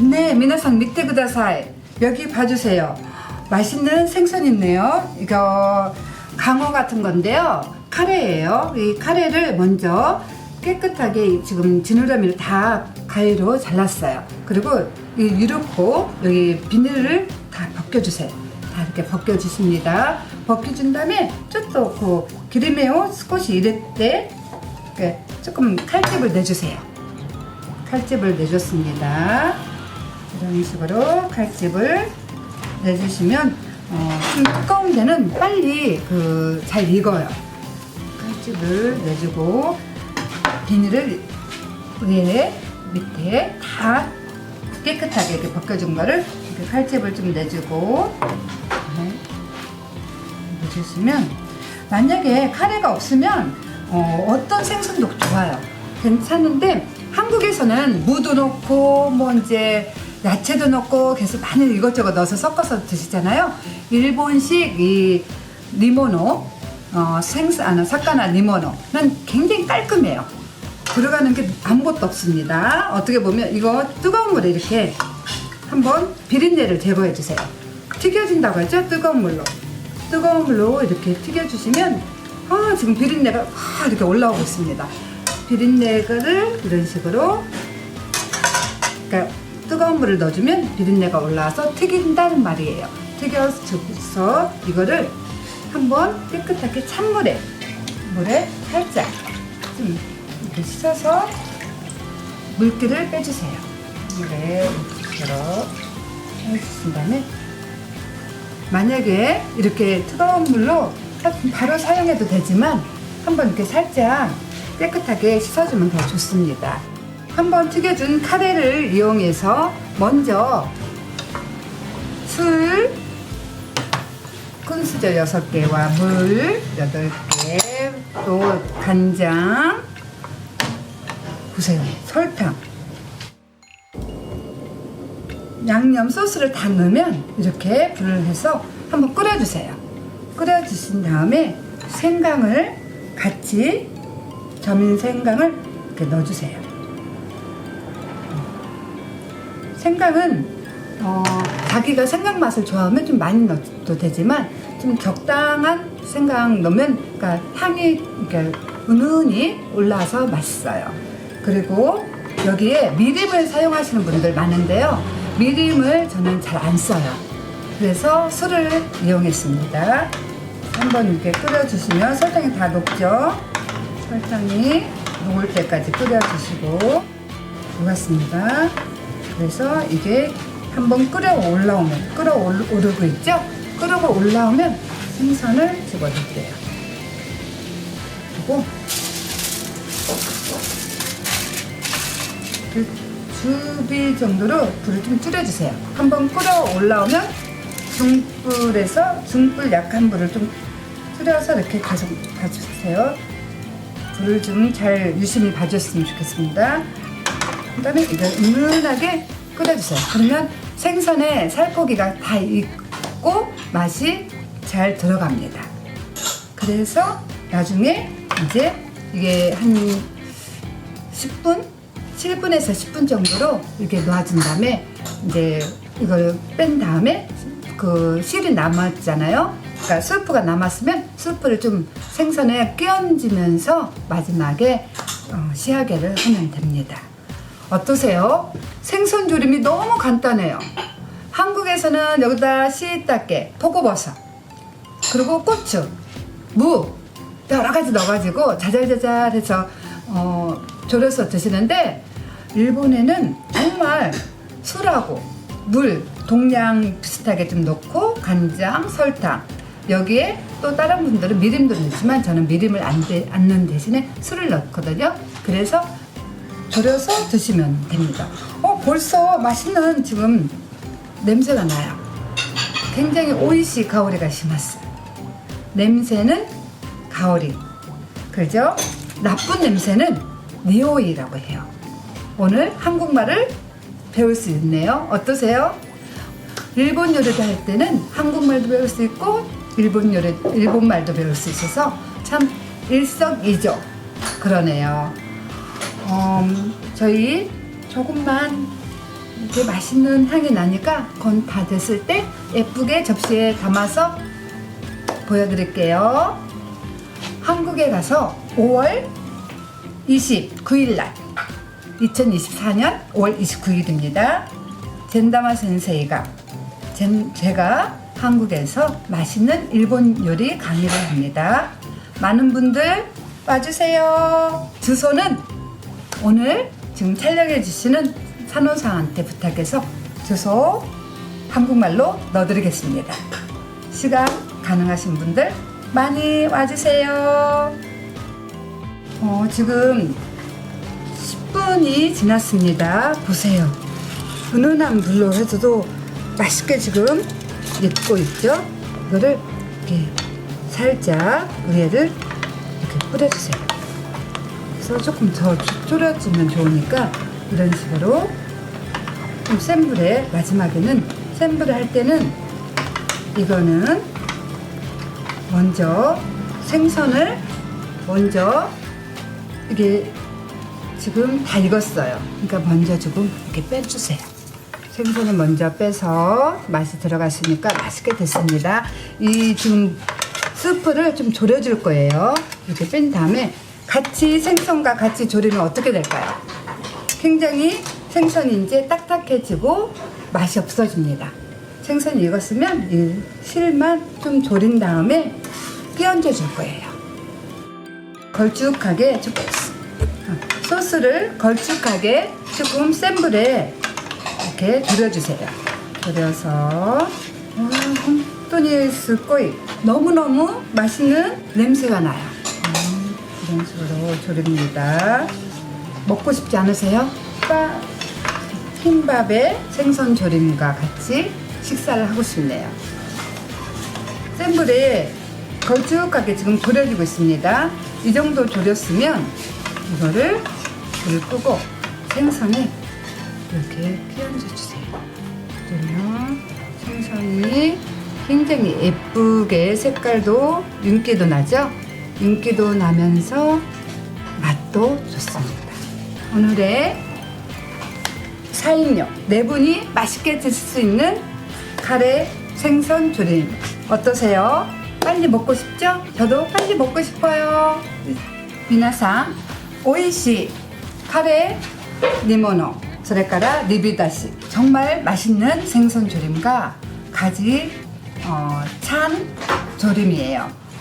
네, 미나상 밑에 구다사이 여기 봐주세요. 맛있는 생선 있네요. 이거 강어 같은 건데요. 카레예요. 이 카레를 먼저 깨끗하게 지금 지느러미를 다 가위로 잘랐어요. 그리고 이 유르코 여기 비닐을 다 벗겨주세요. 다 이렇게 벗겨주십니다. 벗겨준 다음에 좀더 그 기름에요.少し 이럴 때 조금 칼집을 내주세요. 칼집을 내줬습니다. 이런 식으로 칼집을 내주시면 어, 좀 두꺼운 데는 빨리 그 잘 익어요. 칼집을 내주고 비닐을 위에 밑에 다 깨끗하게 이렇게 벗겨준 거를 이렇게 칼집을 좀 내주고 네. 내주시면 만약에 카레가 없으면 어, 어떤 생선도 좋아요. 괜찮은데 한국에서는 무도 넣고 뭐 이제 야채도 넣고 계속 많은 이것저것 넣어서 섞어서 드시잖아요. 일본식 이 리모노 어, 생선 아니 사카나 리모노는 굉장히 깔끔해요. 들어가는 게 아무것도 없습니다. 어떻게 보면 이거 뜨거운 물에 이렇게 한번 비린내를 제거해 주세요. 튀겨진다고 했죠? 뜨거운 물로. 뜨거운 물로 이렇게 튀겨주시면 아, 지금 비린내가 확 이렇게 올라오고 있습니다. 비린내를 이런 식으로 그러니까 뜨거운 물을 넣어주면 비린내가 올라와서 튀긴다는 말이에요. 튀겨서 이거를 한번 깨끗하게 찬물에 물에 살짝 좀 이렇게 씻어서 물기를 빼주세요. 물에 이렇게 해주신 다음에 만약에 이렇게 뜨거운 물로 바로 사용해도 되지만 한번 이렇게 살짝 깨끗하게 씻어주면 더 좋습니다. 한번 튀겨준 카레를 이용해서 먼저 술 큰수저 6개와 물 8개 또 간장 보세요 설탕 양념 소스를 다 넣으면 이렇게 불을 해서 한번 끓여주세요. 끓여주신 다음에 생강을 같이 점인 생강을 이렇게 넣어주세요. 생강은 어, 자기가 생강 맛을 좋아하면 좀 많이 넣어도 되지만 좀 적당한 생강 넣으면 그러니까 향이 이렇게 은은히 올라와서 맛있어요. 그리고 여기에 미림을 사용하시는 분들 많은데요. 미림을 저는 잘 안 써요. 그래서 술을 이용했습니다. 한번 이렇게 끓여주시면 설탕이 다 녹죠. 설탕이 녹을 때까지 끓여주시고 녹았습니다. 그래서 이게 한번 끓여 올라오면 끓어 오르고 있죠? 끓어 올라오면 생선을 집어넣을게요. 그리고 그 주비 정도로 불을 좀 줄여주세요. 한번 끓어 올라오면 중불에서 중불 약한 불을 좀 줄여서 이렇게 계속 봐주세요. 불을 좀 잘 유심히 봐줬으면 좋겠습니다. 그 다음에 이걸 은은하게 끓여주세요. 그러면 생선에 살코기가 다 익고 맛이 잘 들어갑니다. 그래서 나중에 이제 이게 한 10분? 7분에서 10분 정도로 이렇게 놔준 다음에 이제 이걸 뺀 다음에 그 실이 남았잖아요. 그러니까 스프가 남았으면 스프를 좀 생선에 끼얹으면서 마지막에 어, 시하게를 하면 됩니다. 어떠세요? 생선 조림이 너무 간단해요. 한국에서는 여기다 시이따게, 포고버섯, 그리고 고추, 무 여러 가지 넣어가지고 자잘자잘해서 어, 졸여서 드시는데 일본에는 정말 술하고 물 동량 비슷하게 좀 넣고 간장, 설탕 여기에 또 다른 분들은 미림도 넣지만 저는 미림을 안, 대, 안 넣는 대신에 술을 넣거든요. 그래서 졸여서 드시면 됩니다. 어 벌써 맛있는 지금 냄새가 나요. 굉장히 오이시 가오리가 심했어요. 냄새는 가오리. 그죠? 나쁜 냄새는 니오이라고 해요. 오늘 한국말을 배울 수 있네요. 어떠세요? 일본 요리를 할 때는 한국말도 배울 수 있고 일본 요리 일본 말도 배울 수 있어서 참 일석이조 그러네요. 음, 저희 조금만 이렇게 맛있는 향이 나니까 건 다 됐을 때 예쁘게 접시에 담아서 보여드릴게요. 한국에 가서 5월 29일 날 2024년 5월 29일입니다. 젠다마 센세이가 젠, 제가 한국에서 맛있는 일본 요리 강의를 합니다. 많은 분들 와주세요. 주소는 오늘 지금 촬영해 주시는 산호사한테 부탁해서 주소 한국말로 넣어드리겠습니다. 시간 가능하신 분들 많이 와주세요. 어, 지금 10분이 지났습니다. 보세요. 은은한 불로 해서도 맛있게 지금 익고 있죠? 이거를 이렇게 살짝 위에를 이렇게 뿌려주세요. 그래서 조금 더 졸여지면 좋으니까 이런 식으로 좀 센 불에 마지막에는 센 불에 할 때는 이거는 먼저 생선을 먼저 이게 지금 다 익었어요. 그러니까 먼저 조금 이렇게 빼주세요. 생선을 먼저 빼서 맛이 들어갔으니까 맛있게 됐습니다. 이 지금 스프를 좀 졸여줄 거예요. 이렇게 뺀 다음에 같이 생선과 같이 졸이면 어떻게 될까요? 굉장히 생선이 이제 딱딱해지고 맛이 없어집니다. 생선이 익었으면 이 실만 좀 졸인 다음에 끼얹어 줄 거예요. 걸쭉하게 조금 어, 소스를 걸쭉하게 조금 센 불에 이렇게 졸여주세요. 졸여서 음, 혼돈이 스꼬이 너무너무 맛있는 냄새가 나요. 음, 이런 식으로 졸입니다. 먹고 싶지 않으세요? 빠, 흰밥에 생선 조림과 같이 식사를 하고 싶네요. 센 불에 걸쭉하게 지금 졸여지고 있습니다. 이 정도 졸였으면 이거를 불을 끄고 생선에 이렇게 끼얹어 주세요. 그러면 생선이 굉장히 예쁘게 색깔도 윤기도 나죠? 인기도 나면서 맛도 좋습니다. 오늘의 사인료 네 분이 맛있게 드실 수 있는 카레 생선 조림 어떠세요? 빨리 먹고 싶죠? 저도 빨리 먹고 싶어요. 미나상 오이시 카레 니모노 저래까라 리비다시 정말 맛있는 생선 조림과 가지 어, 찬 조림이에요.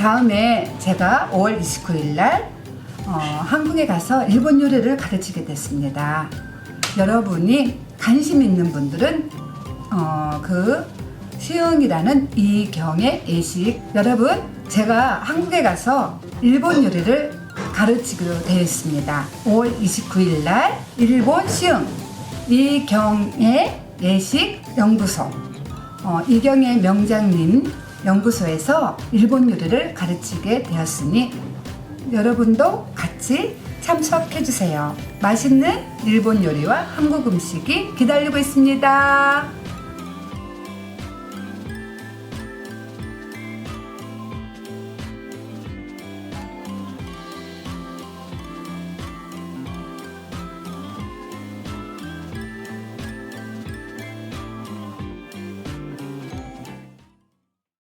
다음에 제가 5월 29일 날 어, 한국에 가서 일본 요리를 가르치게 됐습니다. 여러분이 관심 있는 분들은 어, 그 수영이라는 이경의 예식 여러분 제가 한국에 가서 일본 요리를 가르치기로 되어 있습니다. 5월 29일 날 일본 수영 이경의 예식 연구소 어, 이경의 명장님 연구소에서 일본 요리를 가르치게 되었으니 여러분도 같이 참석해 주세요. 맛있는 일본 요리와 한국 음식이 기다리고 있습니다.